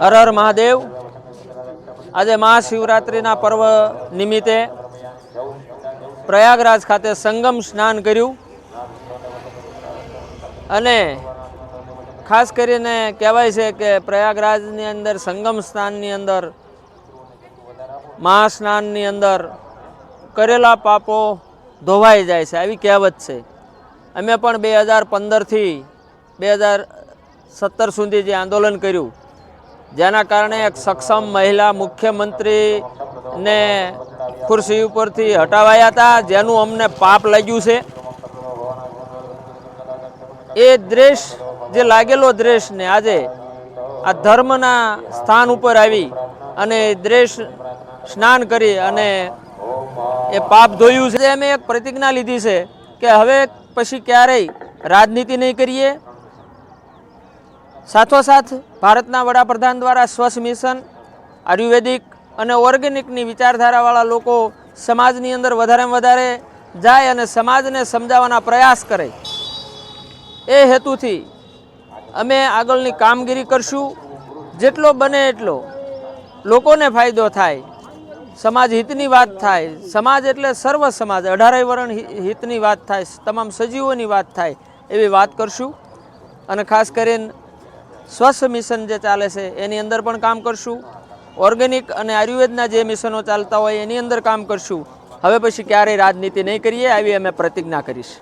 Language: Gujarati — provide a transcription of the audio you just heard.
હર હર મહાદેવ. આજે મહાશિવરાત્રિના પર્વ નિમિત્તે પ્રયાગરાજ ખાતે સંગમ સ્નાન કર્યું. અને ખાસ કરીને કહેવાય છે કે પ્રયાગરાજની અંદર સંગમ સ્નાનની અંદર, મહાસ્નાનની અંદર કરેલા પાપો ધોવાઈ જાય છે, આવી કહેવત છે. અમે પણ બે હજાર પંદરથી બે હજાર સત્તર સુધી જે આંદોલન કર્યું. જેના કારણે એક સક્ષમ મહિલા મુખ્યમંત્રીને ખુરશી ઉપરથી હટાવાયા હતા, જેનું અમને પાપ લાગ્યું છે. એ દ્રેશ, જે લાગેલો દ્રેશને આજે આ ધર્મના સ્થાન ઉપર આવી અને દ્રેશ સ્નાન કરી અને એ પાપ ધોયું છે. અમે એક પ્રતિજ્ઞા લીધી છે કે હવે પછી ક્યારેય રાજનીતિ નહીં કરીએ. સાથોસાથ ભારતના વડાપ્રધાન દ્વારા સ્વચ્છ મિશન, આયુર્વેદિક અને ઓર્ગેનિકની વિચારધારાવાળા લોકો સમાજની અંદર વધારેમાં વધારે જાય અને સમાજને સમજાવવાના પ્રયાસ કરે. એ હેતુથી અમે આગળની કામગીરી કરશું. જેટલો બને એટલો લોકોને ફાયદો થાય. સમાજ હિતની વાત થાય. સમાજ એટલે સર્વ સમાજ. અઢારેય વર્ણ હિતની વાત થાય. તમામ સજીવોની વાત થાય. એવી વાત કરશું. અને ખાસ કરીને સ્વસ્થ મિશન જે ચાલે છે, એની અંદર પણ કામ કરશું. ઓર્ગેનિક અને આયુર્વેદના જે મિશનો ચાલતા હોય, એની અંદર કામ કરશું. હવે પછી ક્યારેય રાજનીતિ નહીં કરીએ, આવી અમે પ્રતિજ્ઞા કરીશ.